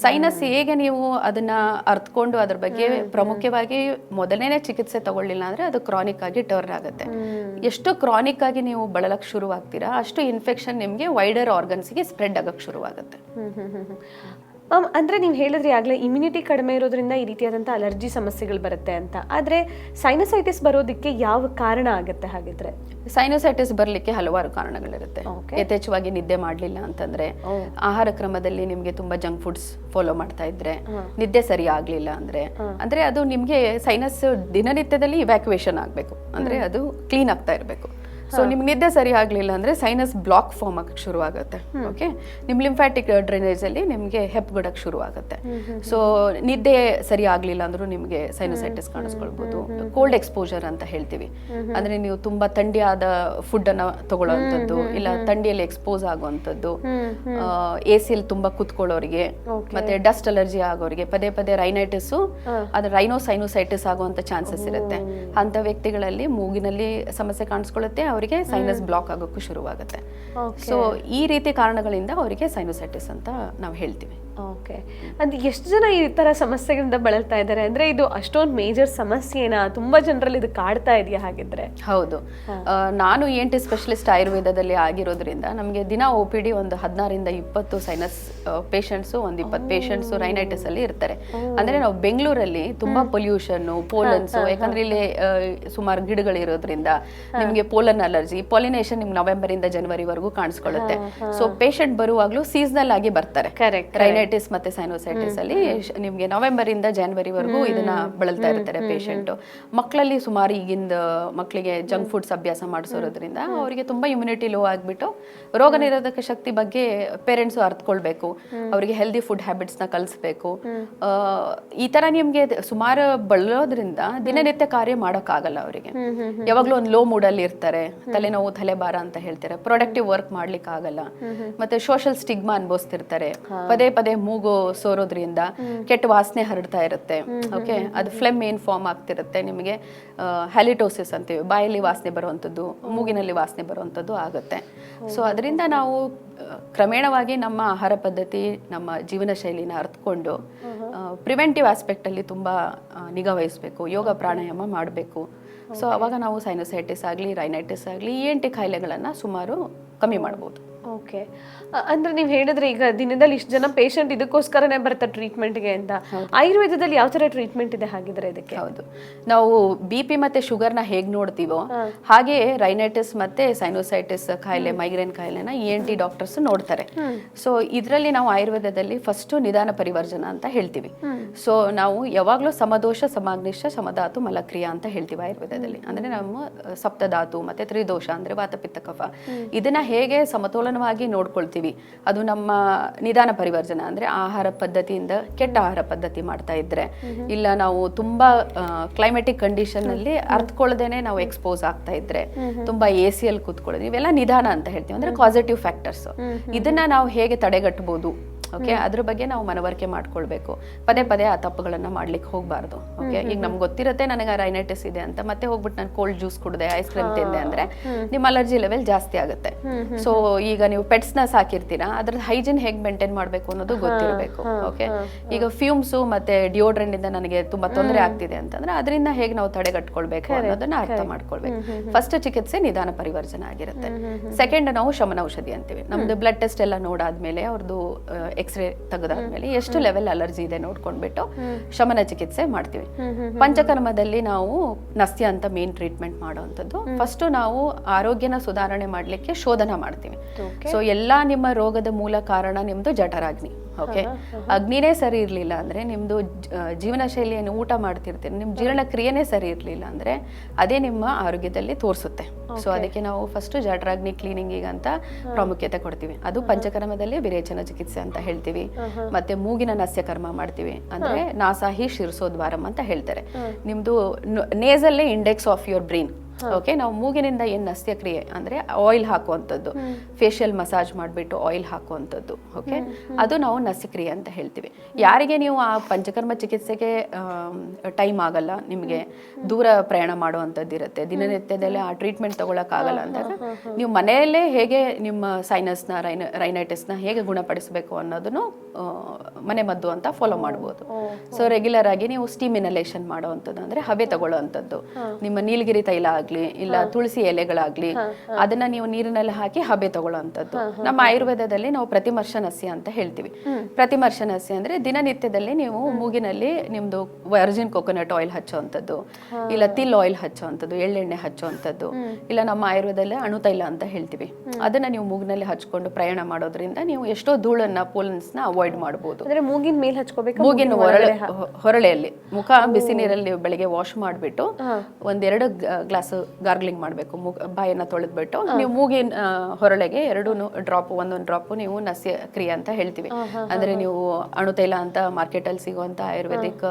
B: ಸೈನಸ್ ಹೇಗೆ ನೀವು ಅದನ್ನ ಅರ್ತ್ಕೊಂಡು ಅದ್ರ ಬಗ್ಗೆ ಪ್ರಮುಖವಾಗಿ ಮೊದಲನೇ ಚಿಕಿತ್ಸೆ ತಗೊಳ್ಳಿಲ್ಲ ಅಂದ್ರೆ ಅದು ಕ್ರಾನಿಕ್ ಆಗಿ ಟರ್ನ್ ಆಗುತ್ತೆ. ಎಷ್ಟು ಕ್ರಾನಿಕ್ ಆಗಿ ನೀವು ಬಳಲಕ್ಕೆ ಶುರುವಾಗ್ತೀರಾ ಅಷ್ಟು ಇನ್ಫೆಕ್ಷನ್ ನಿಮಗೆ ವೈಡರ್ ಆರ್ಗನ್ಸ್ಗೆ ಸ್ಪ್ರೆಡ್ ಆಗಕ್ಕೆ ಶುರುವಾಗುತ್ತೆ.
A: ಮ್ಯಾಮ್ ಅಂದರೆ ನೀವು ಹೇಳಿದ್ರೆ ಆಗಲೇ ಇಮ್ಯುನಿಟಿ ಕಡಿಮೆ ಇರೋದ್ರಿಂದ ಈ ರೀತಿಯಾದಂಥ ಅಲರ್ಜಿ ಸಮಸ್ಯೆಗಳು ಬರುತ್ತೆ ಅಂತ. ಆದರೆ ಸೈನಸೈಟಿಸ್ ಬರೋದಕ್ಕೆ ಯಾವ ಕಾರಣ ಆಗುತ್ತೆ ಹಾಗಿದ್ರೆ?
B: ಸೈನೋಸೈಟಿಸ್ ಬರಲಿಕ್ಕೆ ಹಲವಾರು ಕಾರಣಗಳಿರುತ್ತೆ. ಯಥೇಚ್ಛವಾಗಿ ನಿದ್ದೆ ಮಾಡಲಿಲ್ಲ ಅಂತಂದ್ರೆ ಆಹಾರ ಕ್ರಮದಲ್ಲಿ ನಿಮಗೆ ತುಂಬಾ ಜಂಕ್ ಫುಡ್ಸ್ ಫಾಲೋ ಮಾಡ್ತಾ ಇದ್ರೆ ನಿದ್ದೆ ಸರಿ ಆಗಲಿಲ್ಲ ಅಂದ್ರೆ ಅಂದ್ರೆ ಅದು ನಿಮಗೆ ಸೈನಸ್ ದಿನನಿತ್ಯದಲ್ಲಿ ಇವ್ಯಾಕ್ಯುವೇಷನ್ ಆಗಬೇಕು. ಅಂದ್ರೆ ಅದು ಕ್ಲೀನ್ ಆಗ್ತಾ ಇರಬೇಕು. ಸೊ ನಿಮ್ಗೆ ನಿದ್ದೆ ಸರಿ ಆಗಲಿಲ್ಲ ಅಂದ್ರೆ ಸೈನಸ್ ಬ್ಲಾಕ್ ಫಾರ್ಮ್ ಆಗಕ್ಕೆ ಶುರು ಆಗುತ್ತೆ ಓಕೆ ನಿಮ್ಮ ಲಿಂಫ್ಯಾಟಿಕ್ ಡ್ರೈನೇಜ್ ಅಲ್ಲಿ ಹೆಪ್ ಬಿಡಕ್ಕೆ ಶುರು ಆಗುತ್ತೆ ಸೊ ನಿದ್ದೆ ಸರಿ ಆಗಲಿಲ್ಲ ಅಂದರೂ ನಿಮಗೆ ಸೈನಸೈಟಿಸ್ ಕಾಣಿಸ್ಕೊಳ್ಬೋದು. ಕೋಲ್ಡ್ ಎಕ್ಸ್ಪೋಜರ್ ಅಂತ ಹೇಳ್ತೀವಿ. ಅಂದ್ರೆ ನೀವು ತುಂಬಾ ಥಂಡಿಯಾದ ಫುಡ್ ಅನ್ನ ತಗೊಳ್ಳೋವಂಥದ್ದು ಇಲ್ಲ ಥಂಡಿಯಲ್ಲಿ ಎಕ್ಸ್ಪೋಸ್ ಆಗುವಂಥದ್ದು ಎ ಸಿಯಲ್ಲಿ ತುಂಬಾ ಕುತ್ಕೊಳ್ಳೋರಿಗೆ ಮತ್ತೆ ಡಸ್ಟ್ ಅಲರ್ಜಿ ಆಗೋರಿಗೆ ಪದೇ ಪದೇ ರೈನೈಟಿಸ್ ಅದು ರೈನೋಸೈನೋಸೈಟಿಸ್ ಆಗುವಂಥ ಚಾನ್ಸಸ್ ಇರುತ್ತೆ. ಅಂತ ವ್ಯಕ್ತಿಗಳಲ್ಲಿ ಮೂಗಿನಲ್ಲಿ ಸಮಸ್ಯೆ ಕಾಣಿಸ್ಕೊಳ್ಳುತ್ತೆ ಅವರಿಗೆ ಸೈನಸ್ ಬ್ಲಾಕ್ ಆಗೋಕ್ಕೂ ಶುರುವಾಗುತ್ತೆ. ಸೊ ಈ ರೀತಿ ಕಾರಣಗಳಿಂದ ಅವರಿಗೆ ಸೈನೋಸೈಟಿಸ್ ಅಂತ ನಾವು ಹೇಳ್ತೀವಿ.
A: ಓಕೆ ಅದು ಎಷ್ಟು ಜನ ಈ ಥರ ಸಮಸ್ಯೆಗಳಿಂದ ಬಳಲ್ತಾ ಇದ್ದಾರೆ? ಅಂದರೆ ಇದು ಅಷ್ಟೊಂದು ಮೇಜರ್ ಸಮಸ್ಯೆನಾ? ತುಂಬ ಜನರಲ್ಲಿ ಇದು ಕಾಡ್ತಾ ಇದೆಯಾ ಹಾಗಿದ್ರೆ?
B: ಹೌದು. ನಾನು ಇ ಎನ್ ಟಿ ಸ್ಪೆಷಲಿಸ್ಟ್ ಆಯುರ್ವೇದದಲ್ಲಿ ಆಗಿರೋದ್ರಿಂದ ನಮಗೆ ದಿನ ಒ ಪಿ ಡಿ ಒಂದು ಹದಿನಾರಿಂದ ಇಪ್ಪತ್ತು ಸೈನಸ್ ಪೇಷಂಟ್ಸು ಒಂದು ಇಪ್ಪತ್ತು ಪೇಷಂಟ್ಸು ರೈನೈಟಿಸ್ ಅಲ್ಲಿ ಇರ್ತಾರೆ. ಅಂದ್ರೆ ನಾವು ಬೆಂಗಳೂರಲ್ಲಿ ತುಂಬಾ ಪೊಲ್ಯೂಷನ್ ಪೋಲನ್ಸು ಯಾಕಂದ್ರೆ ಇಲ್ಲಿ ಸುಮಾರು ಗಿಡಗಳಿರೋದ್ರಿಂದ ನಿಮಗೆ ಪೋಲನ್ ಅಲರ್ಜಿ ಪೊಲಿನೇಷನ್ ನಿಮ್ಗೆ ನವೆಂಬರ್ ಇಂದ ಜನವರಿವರೆಗೂ ಕಾಣಿಸ್ಕೊಳ್ಳುತ್ತೆ. ಸೊ ಪೇಷಂಟ್ ಬರುವಾಗಲೂ ಸೀಸನಲ್ ಆಗಿ ಬರ್ತಾರೆ.
A: Correct,
B: ರೈನೈಟಿಸ್ ಮತ್ತೆ ಸೈನೋಸೈಟಿಸ್ ಅಲ್ಲಿ ನಿಮ್ಗೆ ನವೆಂಬರ್ ಇಂದ ಜನವರಿವರೆಗೂ ಇದನ್ನ ಬಳಲ್ತಾ ಇರ್ತಾರೆ ಪೇಷಂಟ್ ಮಕ್ಕಳಲ್ಲಿ ಸುಮಾರು ಈಗಿಂದ ಮಕ್ಕಳಿಗೆ ಜಂಕ್ ಫುಡ್ಸ್ ಅಭ್ಯಾಸ ಮಾಡಿಸೋದ್ರಿಂದ ಅವರಿಗೆ ತುಂಬಾ ಇಮ್ಯುನಿಟಿ ಲೋ ಆಗ್ಬಿಟ್ಟು ರೋಗ ನಿರೋಧಕ ಶಕ್ತಿ ಬಗ್ಗೆ ಪೇರೆಂಟ್ಸ್ ಅರ್ತ್ಕೊಳ್ಬೇಕು. ಅವರಿಗೆ ಹೆಲ್ದಿ ಫುಡ್ ಹ್ಯಾಬಿಟ್ಸ್ನ ಕಲಿಸ್ಬೇಕು. ಆ, ಈ ತರ ನಿಮ್ಗೆ ಸುಮಾರು ಬಳಲೋದ್ರಿಂದ ದಿನನಿತ್ಯ ಕಾರ್ಯ ಮಾಡೋಕ್ಕಾಗಲ್ಲ ಅವರಿಗೆ. ಯಾವಾಗ್ಲೂ ಒಂದು ಲೋ ಮೂಡ್ ಅಲ್ಲಿ ಇರ್ತಾರೆ. ತಲೆನೋವು ತಲೆಭಾರ ಅಂತ ಹೇಳ್ತಾರೆ. ಪ್ರೊಡಕ್ಟಿವ್ ವರ್ಕ್ ಮಾಡ್ಲಿಕ್ಕೆ ಆಗಲ್ಲ ಮತ್ತೆ ಸೋಷಿಯಲ್ ಸ್ಟಿಗ್ಮಾ ಅನುಭವಿಸ್ತಿರ್ತಾರೆ. ಪದೇ ಪದೇ ಮೂಗು ಸೋರೋದ್ರಿಂದ ಕೆಟ್ಟ ವಾಸನೆ ಹರಡ್ತಾ ಇರುತ್ತೆ. ಓಕೆ ಅದು ಫ್ಲೆಮ್ ಏನ್ ಫಾರ್ಮ್ ಆಗ್ತಿರುತ್ತೆ ನಿಮಗೆ? ಹ್ಯಾಲಿಟೋಸಿಸ್ ಅಂತೀವಿ. ಬಾಯಲ್ಲಿ ವಾಸನೆ ಬರುವಂಥದ್ದು ಮೂಗಿನಲ್ಲಿ ವಾಸನೆ ಬರುವಂಥದ್ದು ಆಗುತ್ತೆ. ಸೊ ಅದರಿಂದ ನಾವು ಕ್ರಮೇಣವಾಗಿ ನಮ್ಮ ಆಹಾರ ಪದ್ಧತಿ ನಮ್ಮ ಜೀವನ ಶೈಲಿನ ಅರ್ಥಕೊಂಡು ಪ್ರಿವೆಂಟಿವ್ ಆಸ್ಪೆಕ್ಟಲ್ಲಿ ತುಂಬಾ ನಿಗಾ ವಹಿಸಬೇಕು. ಯೋಗ ಪ್ರಾಣಾಯಾಮ ಮಾಡಬೇಕು. ಸೊ ಅವಾಗ ನಾವು ಸೈನೋಸೈಟಿಸ್ ಆಗಲಿ ರೈನೈಟಿಸ್ ಆಗಲಿ ಇ ಎನ್ ಟಿ ಕಾಯಿಲೆಗಳನ್ನು ಸುಮಾರು ಕಮ್ಮಿ ಮಾಡ್ಬೋದು.
A: ಓಕೆ. ಅಂದ್ರೆ ನೀವು ಹೇಳಿದ್ರೆ ಈಗ ದಿನದಲ್ಲಿ ಇಷ್ಟು ಜನ ಪೇಷಂಟ್ ಇದಕ್ಕೋಸ್ಕರನೇ ಬರ್ತಾರೆ ಟ್ರೀಟ್ಮೆಂಟ್ಗೆ ಅಂತ. ಆಯುರ್ವೇದದಲ್ಲಿ ಯಾವ ಥರ ಟ್ರೀಟ್ಮೆಂಟ್ ಇದೆ ಹಾಗಿದ್ರೆ ಇದಕ್ಕೆ?
B: ಹೌದು. ನಾವು ಬಿ ಪಿ ಮತ್ತೆ ಶುಗರ್ನ ಹೇಗೆ ನೋಡ್ತೀವೋ ಹಾಗೆ ರೈನೈಟಿಸ್ ಮತ್ತೆ ಸೈನೋಸೈಟಿಸ್ ಕಾಯಿಲೆ ಮೈಗ್ರೇನ್ ಕಾಯಿಲೆನ ಇ ಎನ್ ಟಿ ಡಾಕ್ಟರ್ಸ್ ನೋಡ್ತಾರೆ. ಸೊ ಇದರಲ್ಲಿ ನಾವು ಆಯುರ್ವೇದದಲ್ಲಿ ಫಸ್ಟ್ ನಿಧಾನ ಪರಿವರ್ಜನ ಅಂತ ಹೇಳ್ತೀವಿ. ಸೊ ನಾವು ಯಾವಾಗಲೂ ಸಮದೋಷ ಸಮಾಗ್ನಿಷ್ಠ ಸಮಧಾತು ಮಲಕ್ರಿಯಾ ಅಂತ ಹೇಳ್ತೀವಿ ಆಯುರ್ವೇದದಲ್ಲಿ. ಅಂದ್ರೆ ನಮ್ಮ ಸಪ್ತಧಾತು ಮತ್ತೆ ತ್ರಿದೋಷ ಅಂದ್ರೆ ವಾತಪಿತ್ತ ಕಫ. ಇದನ್ನ ಹೇಗೆ ಸಮತೋಲನವಾಗಿ ನೋಡ್ಕೊಳ್ತೀವಿ. ಅದು ನಮ್ಮ ನಿಧಾನ ಪರಿವರ್ಜನ ಅಂದ್ರೆ ಆಹಾರ ಪದ್ಧತಿಯಿಂದ ಕೆಟ್ಟ ಆಹಾರ ಪದ್ಧತಿ ಮಾಡ್ತಾ ಇದ್ರೆ. ಇಲ್ಲ ನಾವು ತುಂಬಾ ಕ್ಲೈಮೆಟಿಕ್ ಕಂಡೀಷನ್ ಅಲ್ಲಿ ಅರ್ಥಕೊಳ್ಳದೇನೆ ನಾವು ಎಕ್ಸ್ಪೋಸ್ ಆಗ್ತಾ ಇದ್ರೆ. ತುಂಬಾ ಎ ಸಿ ಅಲ್ಲಿ ಕೂತ್ಕೊಳ್ಳೋದು. ಇವೆಲ್ಲ ನಿಧಾನ ಅಂತ ಹೇಳ್ತೀವಿ. ಅಂದ್ರೆ ಪಾಸಿಟಿವ್ ಫ್ಯಾಕ್ಟರ್ಸ್ ಇದನ್ನ ನಾವು ಹೇಗೆ ತಡೆಗಟ್ಟಬಹುದು ಓಕೆ ಅದ್ರ ಬಗ್ಗೆ ನಾವು ಮನವರಿಕೆ ಮಾಡ್ಕೊಳ್ಬೇಕು. ಪದೇ ಪದೇ ಆ ತಪ್ಪುಗಳನ್ನ ಮಾಡ್ಲಿಕ್ಕೆ ಹೋಗ್ಬಾರ್ದು. ಓಕೆ ಈಗ ನಮ್ಗೆ ಗೊತ್ತಿರುತ್ತೆ ನನಗೆ ರೈನೈಟಿಸ್ ಇದೆ ಅಂತ ಮತ್ತೆ ಹೋಗ್ಬಿಟ್ಟು ನಾನು ಕೋಲ್ಡ್ ಜ್ಯೂಸ್ ಕುಡ್ದೆ ಐಸ್ ಕ್ರೀಮ್ ತಿಂದೆ ಅಂದ್ರೆ ನಿಮ್ಮ ಅಲರ್ಜಿ ಲೆವೆಲ್ ಜಾಸ್ತಿ ಆಗುತ್ತೆ. ಸೊ ಈಗ ನೀವು ಪೆಟ್ಸ್ನ ಸಾಕಿರ್ತೀರಾ ಅದ್ರ ಹೈಜಿನ್ ಹೇಗ್ ಮೇಂಟೈನ್ ಮಾಡ್ಬೇಕು ಅನ್ನೋದು ಗೊತ್ತಿರಬೇಕು. ಓಕೆ ಈಗ ಫ್ಯೂಮ್ಸ್ ಮತ್ತೆ ಡಿಯೋಡ್ರೆಂಟ್ ಇಂದ ನನಗೆ ತುಂಬಾ ತೊಂದರೆ ಆಗ್ತಿದೆ ಅಂತಂದ್ರೆ ಅದರಿಂದ ಹೇಗೆ ನಾವು ತಡೆಗಟ್ಕೊಳ್ಬೇಕು ಅನ್ನೋದನ್ನ ಅರ್ಥ ಮಾಡ್ಕೊಳ್ಬೇಕು. ಫಸ್ಟ್ ಚಿಕಿತ್ಸೆ ನಿಧಾನ ಪರಿವರ್ತನೆ ಆಗಿರುತ್ತೆ. ಸೆಕೆಂಡ್ ನಾವು ಶಮನ ಔಷಧಿ ಅಂತೀವಿ. ನಮ್ದು ಬ್ಲಡ್ ಟೆಸ್ಟ್ ಎಲ್ಲ ನೋಡಾದ್ಮೇಲೆ ಅವ್ರದ್ದು ಎಕ್ಸ್ರೇ ತೆಗೆದಾದ್ಮೇಲೆ ಎಷ್ಟು ಲೆವೆಲ್ ಅಲರ್ಜಿ ಇದೆ ನೋಡ್ಕೊಂಡ್ಬಿಟ್ಟು ಶಮನ ಚಿಕಿತ್ಸೆ ಮಾಡ್ತೀವಿ. ಪಂಚಕರ್ಮದಲ್ಲಿ ನಾವು ನಸ್ಯ ಅಂತ ಮೇನ್ ಟ್ರೀಟ್ಮೆಂಟ್ ಮಾಡುವಂಥದ್ದು. ಫಸ್ಟ್ ನಾವು ಆರೋಗ್ಯನ ಸುಧಾರಣೆ ಮಾಡ್ಲಿಕ್ಕೆ ಶೋಧನ ಮಾಡ್ತೀವಿ. ಸೊ ಎಲ್ಲಾ ನಿಮ್ಮ ರೋಗದ ಮೂಲ ಕಾರಣ ನಿಮ್ದು ಜಠರಾಗ್ನಿ. ಓಕೆ? ಅಗ್ನಿನೇ ಸರಿ ಇರಲಿಲ್ಲ ಅಂದ್ರೆ ನಿಮ್ಮದು ಜೀವನ ಶೈಲಿಯನ್ನು ಊಟ ಮಾಡ್ತಿರ್ತೀರಿ. ನಿಮ್ಮ ಜೀರ್ಣಕ್ರಿಯೆನೇ ಸರಿ ಇರಲಿಲ್ಲ ಅಂದ್ರೆ ಅದೇ ನಿಮ್ಮ ಆರೋಗ್ಯದಲ್ಲಿ ತೋರಿಸುತ್ತೆ. ಸೊ ಅದಕ್ಕೆ ನಾವು ಫಸ್ಟ್ ಜಠರಾಗ್ನಿ ಕ್ಲೀನಿಂಗ್ ಅಂತ ಪ್ರಾಮುಖ್ಯತೆ ಕೊಡ್ತೀವಿ. ಅದು ಪಂಚಕರ್ಮದಲ್ಲಿ ವಿರೇಚನ ಚಿಕಿತ್ಸೆ ಅಂತ ಹೇಳ್ತೀವಿ. ಮತ್ತೆ ಮೂಗಿನ ನಸ್ಯ ಕರ್ಮ ಮಾಡ್ತೀವಿ. ಅಂದ್ರೆ ನಾಸಾಹಿ ಶಿರ್ಸೋದ್ವಾರಂ ಅಂತ ಹೇಳ್ತಾರೆ. ನಿಮ್ದು ನೇಸಲ್ಲೇ index of your brain okay ನಾವು ಮೂಗಿನಿಂದ ಏನು ನಸ್ಯಕ್ರಿಯೆ ಅಂದರೆ ಆಯಿಲ್ ಹಾಕುವಂಥದ್ದು. ಫೇಶಿಯಲ್ ಮಸಾಜ್ ಮಾಡಿಬಿಟ್ಟು ಆಯಿಲ್ ಹಾಕುವಂಥದ್ದು ಓಕೆ ಅದು ನಾವು ನಸ್ಯಕ್ರಿಯೆ ಅಂತ ಹೇಳ್ತೀವಿ. ಯಾರಿಗೆ ನೀವು ಆ ಪಂಚಕರ್ಮ ಚಿಕಿತ್ಸೆಗೆ ಟೈಮ್ ಆಗಲ್ಲ ನಿಮಗೆ ದೂರ ಪ್ರಯಾಣ ಮಾಡುವಂಥದ್ದು ಇರುತ್ತೆ. ದಿನನಿತ್ಯದಲ್ಲೇ ಆ ಟ್ರೀಟ್ಮೆಂಟ್ ತಗೊಳಕ್ಕಾಗಲ್ಲ ಅಂದಾಗ ನೀವು ಮನೆಯಲ್ಲೇ ಹೇಗೆ ನಿಮ್ಮ ಸೈನಸ್ನ ರೈನ ರೈನೈಟಿಸ್ನ ಹೇಗೆ ಗುಣಪಡಿಸಬೇಕು ಅನ್ನೋದನ್ನು ಮನೆ ಮದ್ದು ಅಂತ ಫಾಲೋ ಮಾಡ್ಬೋದು. ಸೊ ರೆಗ್ಯುಲರ್ ಆಗಿ ನೀವು ಸ್ಟೀಮ್ ಇನಲೇಷನ್ ಮಾಡುವಂಥದ್ದು ಅಂದರೆ ಹವೆ ತಗೊಳ್ಳುವಂಥದ್ದು. ನಿಮ್ಮ ನೀಲಗಿರಿ ತೈಲ ಆಗ್ಲಿ ಇಲ್ಲ ತುಳಸಿ ಎಲೆಗಳಾಗ್ಲಿ ಅದನ್ನ ನೀವು ನೀರಿನಲ್ಲಿ ಹಾಕಿ ಹಬೆ ತಗೊಳ್ಳುವಂಥದ್ದು ನಮ್ಮ ಆಯುರ್ವೇದದಲ್ಲಿ ನಾವು ಪ್ರತಿಮರ್ಶನಸ್ಯ ಅಂತ ಹೇಳ್ತೀವಿ. ಪ್ರತಿಮರ್ಶನಸ್ಯ ಅಂದ್ರೆ ದಿನನಿತ್ಯದಲ್ಲಿ ನೀವು ಮೂಗಿನಲ್ಲಿ ನಿಮ್ದು ವರ್ಜಿನ್ ಕೊಕೊನಟ್ ಆಯಿಲ್ ಹಚ್ಚುವಂಥದ್ದು ಇಲ್ಲ ತಿಲ್ ಆಯಿಲ್ ಹಚ್ಚುವಂಥದ್ದು ಎಳ್ಳೆಣ್ಣೆ ಹಚ್ಚುವಂಥದ್ದು ಇಲ್ಲ ನಮ್ಮ ಆಯುರ್ವೇದದಲ್ಲಿ ಅಣುತೈಲ ಅಂತ ಹೇಳ್ತೀವಿ. ಅದನ್ನ ನೀವು ಮೂಗಿನಲ್ಲಿ ಹಚ್ಕೊಂಡು ಪ್ರಯಾಣ ಮಾಡೋದ್ರಿಂದ ನೀವು ಎಷ್ಟೋ ಧೂಳನ್ನ ಪೋಲನ್ಸ್ನ ಅವಾಯ್ಡ್ ಮಾಡಬಹುದು
A: ಅಂದ್ರೆ ಮೂಗಿನ ಮೇಲೆ ಹಚ್ಕೋಬೇಕು?
B: ಮೂಗಿನ ಹೊರಳೆ ಹೊರಳೆಯಲ್ಲಿ ಮುಖ ಬಿಸಿ ನೀರಲ್ಲಿ ಬೆಳಿಗ್ಗೆ ವಾಶ್ ಮಾಡಿಬಿಟ್ಟು ಒಂದೆರಡು ಗ್ಲಾಸ್ ಗಾರ್ಗ್ಲಿಂಗ್ ಮಾಡಬೇಕು ಮೂಗ್ ಬಾಯನ್ನು ತೊಳೆದ್ಬಿಟ್ಟು. ನೀವು ಮೂಗಿನ ಹೊರಳೆಗೆ ಎರಡೂ ಡ್ರಾಪ್ ಒಂದೊಂದು ಡ್ರಾಪ್ ನೀವು ನಸ್ಯ ಕ್ರಿಯೆ ಅಂತ ಹೇಳ್ತೀವಿ. ಅಂದ್ರೆ ನೀವು ಅಣುತೈಲ ಅಂತ ಮಾರ್ಕೆಟ್ ಅಲ್ಲಿ ಸಿಗುವಂತ ಆಯುರ್ವೇದಿಕ್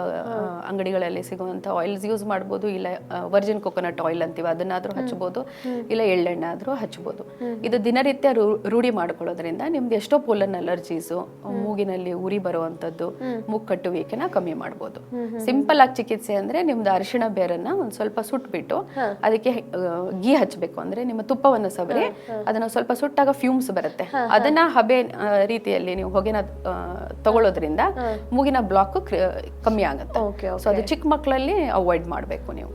B: ಅಂಗಡಿಗಳಲ್ಲಿ ಸಿಗುವಂಥ ಆಯಿಲ್ಸ್ ಯೂಸ್ ಮಾಡ್ಬೋದು ಇಲ್ಲ ವರ್ಜಿನ್ ಕೊಕೊನಟ್ ಆಯಿಲ್ ಅಂತೀವಿ. ಅದನ್ನಾದರೂ ಹಚ್ಬೋದು ಇಲ್ಲ ಎಳ್ಳೆಣ್ಣೆ ಆದರೂ ಹಚ್ಬೋದು ಇದು ದಿನನಿತ್ಯ ರೂಢಿ ಮಾಡ್ಕೊಳ್ಳೋದ್ರಿಂದ ನಿಮ್ದು ಎಷ್ಟೋ ಪೋಲನ್ ಅಲರ್ಜೀಸು ಮೂಗಿನಲ್ಲಿ ಉರಿ ಬರುವಂಥದ್ದು ಮೂಗ್ ಕಟ್ಟುವಿಕೆನ ಕಮ್ಮಿ ಮಾಡ್ಬೋದು. ಸಿಂಪಲ್ ಆಗಿ ಚಿಕಿತ್ಸೆ ಅಂದ್ರೆ ನಿಮ್ದು ಅರಿಶಿಣ ಬೇರನ್ನ ಒಂದ್ ಸ್ವಲ್ಪ ಸುಟ್ಬಿಟ್ಟು ಅದಕ್ಕೆ ಗೀ ಹಚ್ಚಬೇಕು ಅಂದ್ರೆ ನಿಮ್ಮ ತುಪ್ಪವನ್ನು ಸವರಿ ಅದನ್ನ ಸ್ವಲ್ಪ ಸುಟ್ಟಾಗ ಫ್ಯೂಮ್ಸ್ ಬರುತ್ತೆ. ಅದನ್ನ ಹಬೆ ರೀತಿಯಲ್ಲಿ ನೀವು ಹೊಗೆನ ತಗೊಳ್ಳೋದ್ರಿಂದ ಮೂಗಿನ ಬ್ಲಾಕ್ ಕಮ್ಮಿ ಆಗುತ್ತೆ. ಸೊ ಅದು ಚಿಕ್ಕ ಮಕ್ಕಳಲ್ಲಿ ಅವಾಯ್ಡ್ ಮಾಡಬೇಕು ನೀವು.